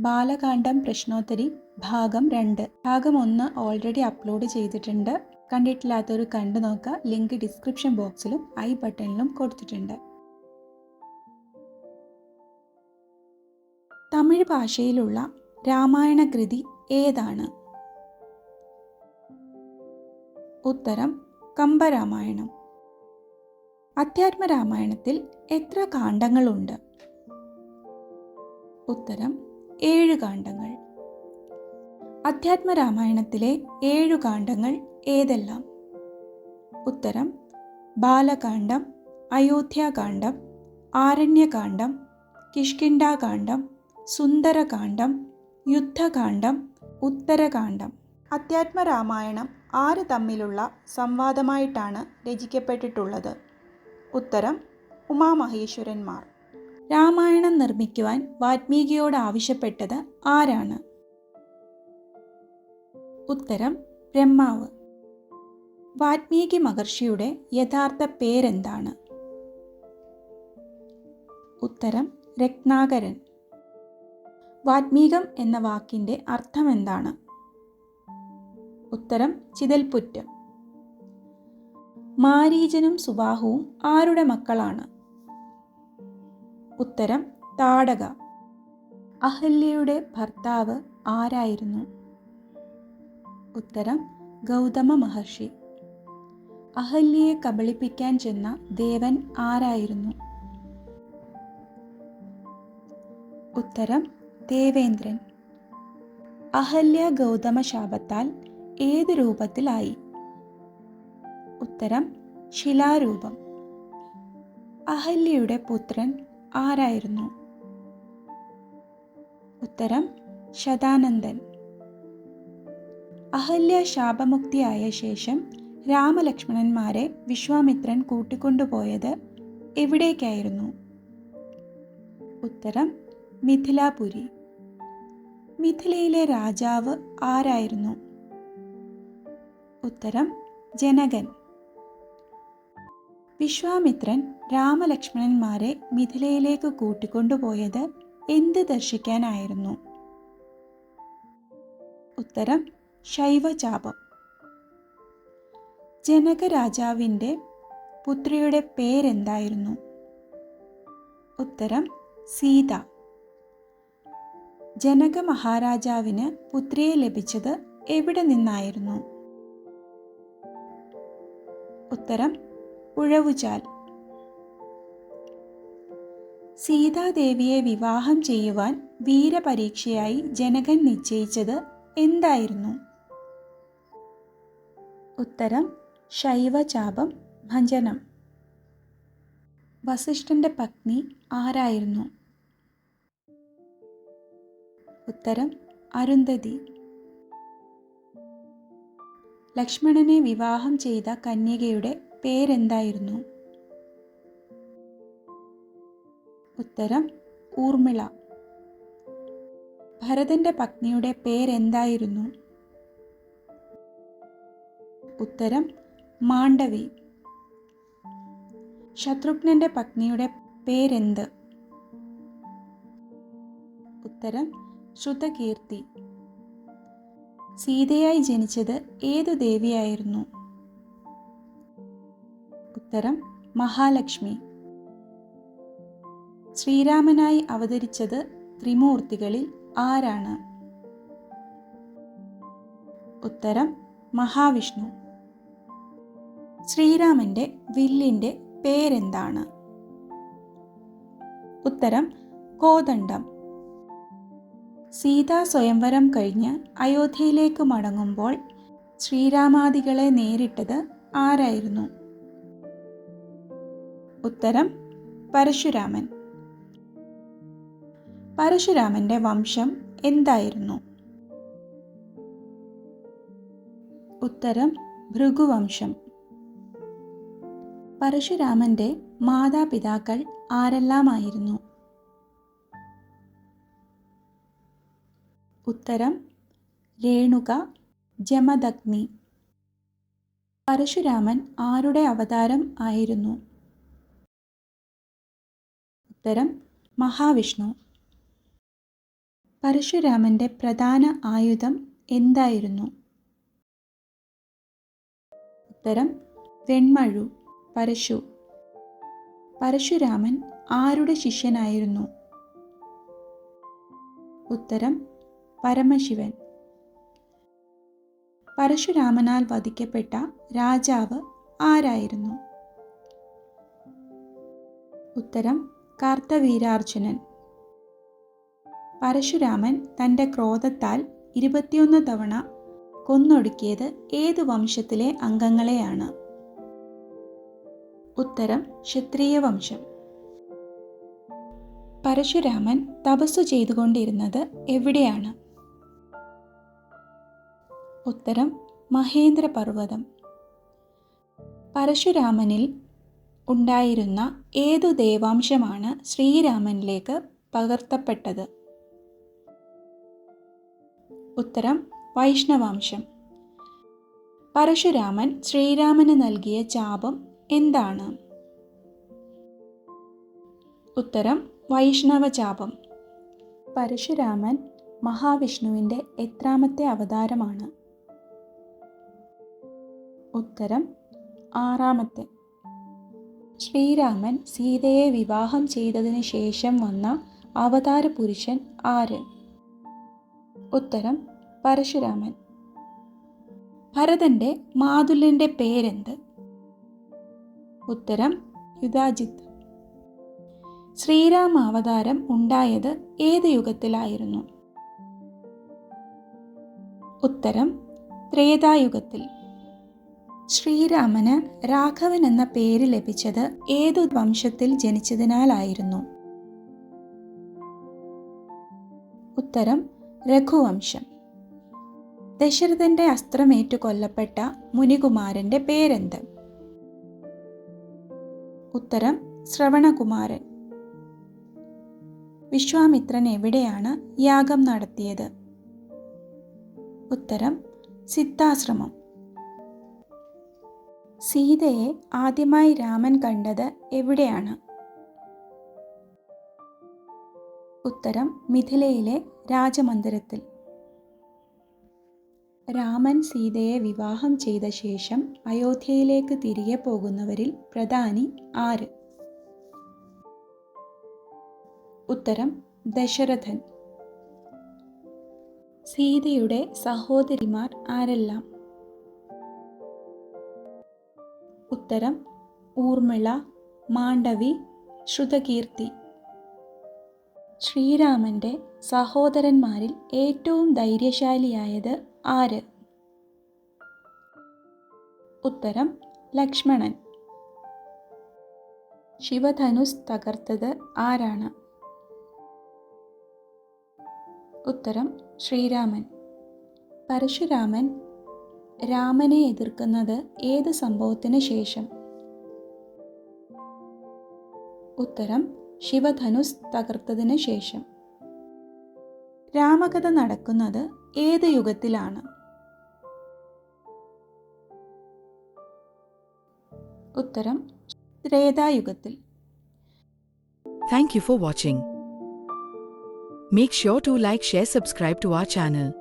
ബാലകാന്ഡം പ്രശ്നോത്തരി ഭാഗം രണ്ട്. ഭാഗം ഒന്ന് ഓൾറെഡി അപ്ലോഡ് ചെയ്തിട്ടുണ്ട്. കണ്ടിട്ടില്ലാത്തവർ കണ്ടു നോക്കുക. ലിങ്ക് ഡിസ്ക്രിപ്ഷൻ ബോക്സിലും ഐ ബട്ടണിലും കൊടുത്തിട്ടുണ്ട്. തമിഴ് ഭാഷയിലുള്ള രാമായണ കൃതി ഏതാണ്? ഉത്തരം കമ്പരാമായണം. അധ്യാത്മരാമായണത്തിൽ എത്ര കാണ്ഡങ്ങളുണ്ട്? ഉത്തരം ഏഴ് കാണ്ഡങ്ങൾ. അധ്യാത്മരാമായണത്തിലെ ഏഴു കാണ്ഡങ്ങൾ ഏതെല്ലാം? ഉത്തരം ബാലകാന്ഡം അയോധ്യാകാന്ഡം ആരണ്യകാന്ഡം കിഷ്കിണ്ടാകാന്ഡം സുന്ദരകാന്ഡം യുദ്ധകാന്ഡം ഉത്തരകാന്ഡം അധ്യാത്മരാമായണം ആറ് തമ്മിലുള്ള സംവാദമായിട്ടാണ് രചിക്കപ്പെട്ടിട്ടുള്ളത്? ഉത്തരം ഉമാമഹേശ്വരന്മാർ. രാമായണം നിർമ്മിക്കുവാൻ വാത്മീകിയോട് ആവശ്യപ്പെട്ടത് ആരാണ്? ഉത്തരം ബ്രഹ്മാവ്. വാത്മീകി മഹർഷിയുടെ യഥാർത്ഥ പേരെന്താണ്? ഉത്തരം രത്നാകരൻ. വാത്മീകം എന്ന വാക്കിന്റെ അർത്ഥം എന്താണ് ഉത്തരം ചിതൽപുറ്റ്. മാരീചനും സുബാഹുവും ആരുടെ മക്കളാണ്? ഉത്തരം താടക. അഹല്യയുടെ ഭർത്താവ് ആരായിരുന്നു? ഉത്തരം ഗൗതമ മഹർഷി. അഹല്യയെ കബളിപ്പിക്കാൻ ചെന്ന ദേവൻ ആരായിരുന്നു? ഉത്തരം ദേവേന്ദ്രൻ. അഹല്യ ഗൗതമ ശാപത്താൽ ഏത് രൂപത്തിലായി? ഉത്തരം ശിലാരൂപം. അഹല്യയുടെ പുത്രൻ ആരായിരുന്നു? ഉത്തരം ശതാനന്ദൻ. അഹല്യ ശാപമുക്തിയായ ശേഷം രാമലക്ഷ്മണന്മാരെ വിശ്വാമിത്രൻ കൂട്ടിക്കൊണ്ടുപോയത് എവിടേക്കായിരുന്നു? ഉത്തരം മിഥിലാപുരി. മിഥിലയിലെ രാജാവ് ആരായിരുന്നു? ഉത്തരം ജനകൻ. വിശ്വാമിത്രൻ രാമലക്ഷ്മണന്മാരെ മിഥിലയിലേക്ക് കൂട്ടിക്കൊണ്ടുപോയത് എന്ത് ദർശിക്കാനായിരുന്നു? ഉത്തരം ശൈവചാപം ജനകരാജാവിന്റെ പുത്രിയുടെ പേരെന്തായിരുന്നു? ഉത്തരം സീത. ജനക മഹാരാജാവിന് പുത്രിയെ ലഭിച്ചത് എവിടെ നിന്നായിരുന്നു? ഉത്തരം ഉഴവുചാൽ. സീതാദേവിയെ വിവാഹം ചെയ്യുവാൻ വീരപരീക്ഷയായി ജനകൻ നിശ്ചയിച്ചത് എന്തായിരുന്നു? ഉത്തരം ശൈവചാപം ഭഞ്ജനം. വസിഷ്ഠന്റെ പത്നി ആരായിരുന്നു? ഉത്തരം അരുന്ധതി. ലക്ഷ്മണനെ വിവാഹം ചെയ്ത കന്യകയുടെ പേരെന്തായിരുന്നു? ഉത്തരം ഊർമിള. ഭരതന്റെ പത്നിയുടെ പേരെന്തായിരുന്നു? ഉത്തരം മാണ്ഡവി. ശത്രുഘ്നന്റെ പത്നിയുടെ പേരെന്ത്? ഉത്തരം ശ്രുതകീർത്തി സീതയായി ജനിച്ചത് ഏതു ദേവിയായിരുന്നു? ഉത്തരം മഹാലക്ഷ്മി. ശ്രീരാമനായി അവതരിച്ചത് ത്രിമൂർത്തികളിൽ ആരാണ്? ഉത്തരം മഹാവിഷ്ണു. ശ്രീരാമന്റെ വില്ലിന്റെ പേരെന്താണ്? ഉത്തരം കോദണ്ഡം. സീതാ സ്വയംവരം കഴിഞ്ഞ് അയോധ്യയിലേക്ക് മടങ്ങുമ്പോൾ ശ്രീരാമാദികളെ നേരിട്ടത് ആരായിരുന്നു? ഉത്തരം പരശുരാമൻ. പരശുരാമന്റെ വംശം എന്തായിരുന്നു? ഉത്തരം ഭൃഗുവംശം. പരശുരാമന്റെ മാതാപിതാക്കൾ ആരെല്ലാമായിരുന്നു? ഉത്തരം രേണുക ജമദഗ്നി. പരശുരാമൻ ആരുടെ അവതാരം ആയിരുന്നു? ഉത്തരം മഹാവിഷ്ണു. പരശുരാമന്റെ പ്രധാന ആയുധം എന്തായിരുന്നു? ഉത്തരം വെൺമഴു പരശു. പരശുരാമൻ ആരുടെ ശിഷ്യനായിരുന്നു? ഉത്തരം പരമശിവൻ. പരശുരാമനാൽ വധിക്കപ്പെട്ട രാജാവ് ആരായിരുന്നു? ഉത്തരം കാർത്തവീരാർജുനൻ പരശുരാമൻ തന്റെ ക്രോധത്താൽ ഇരുപത്തിയൊന്ന് തവണ കൊന്നൊടുക്കിയത് ഏത് വംശത്തിലെ അംഗങ്ങളെയാണ്? ഉത്തരം ക്ഷത്രിയ വംശം. പരശുരാമൻ തപസ്സു ചെയ്തുകൊണ്ടിരുന്നത് എവിടെയാണ്? ഉത്തരം മഹേന്ദ്ര പർവതം പരശുരാമനിൽ ഉണ്ടായിരുന്ന ഏതു ദേവാംശമാണ് ശ്രീരാമനിലേക്ക് പകർത്തപ്പെട്ടത്? ഉത്തരം വൈഷ്ണവാംശം. പരശുരാമൻ ശ്രീരാമന് നൽകിയ ചാപം എന്താണ്? ഉത്തരം വൈഷ്ണവ ചാപം. പരശുരാമൻ മഹാവിഷ്ണുവിന്റെ എത്രാമത്തെ അവതാരമാണ്? ഉത്തരം ആറാമത്തെ. ശ്രീരാമൻ സീതയെ വിവാഹം ചെയ്തതിന് ശേഷം വന്ന അവതാര പുരുഷൻ ആര്? ഉത്തരം പരശുരാമൻ. ഭരതന്റെ മാതുലന്റെ പേരെന്ത്? ഉത്തരം യുദാജിത്ത്. ശ്രീരാമ അവതാരം ഉണ്ടായത് ഏത് യുഗത്തിലായിരുന്നു? ഉത്തരം ത്രേതായുഗത്തിൽ. ശ്രീരാമന് രാഘവൻ എന്ന പേര് ലഭിച്ചത് ഏതു വംശത്തിൽ ജനിച്ചതിനാലായിരുന്നു. ഉത്തരം രഘുവംശം. ദശരഥന്റെ അസ്ത്രമേറ്റു കൊല്ലപ്പെട്ട മുനികുമാരന്റെ പേരെന്ത്? ഉത്തരം ശ്രവണകുമാരൻ. വിശ്വാമിത്രൻ എവിടെയാണ് യാഗം നടത്തിയത്? ഉത്തരം സിദ്ധാശ്രമം. സീതയെ ആദ്യമായി രാമൻ കണ്ടത് എവിടെയാണ്? ഉത്തരം മിഥിലയിലെ രാജമന്ദിരത്തിൽ. രാമൻ സീതയെ വിവാഹം ചെയ്ത ശേഷം അയോധ്യയിലേക്ക് തിരികെ പോകുന്നവരിൽ പ്രധാനി ആര്? ഉത്തരം ദശരഥൻ. സീതയുടെ സഹോദരിമാർ ആരെല്ലാം? ഉത്തരം ഊർമിള മാണ്ഡവി ശ്രുതകീർത്തി. ശ്രീരാമന്റെ സഹോദരന്മാരിൽ ഏറ്റവും ധൈര്യശാലിയായത് ആര്? ഉത്തരം ലക്ഷ്മണൻ. ശിവധനുസ് തകർത്തത് ആരാണ്? ഉത്തരം ശ്രീരാമൻ. പരശുരാമൻ രാമനെ എതിർക്കുന്നത് ഏത് സംഭവത്തിന് ശേഷം? ഉത്തരം ശിവധനുസ് തകർത്തതിന് ശേഷം. രാമകഥ നടക്കുന്നത് ഏത് യുഗത്തിലാണ്? ഉത്തരം ത്രേതായുഗത്തിൽ thank you for watching make sure to like share subscribe to our channel.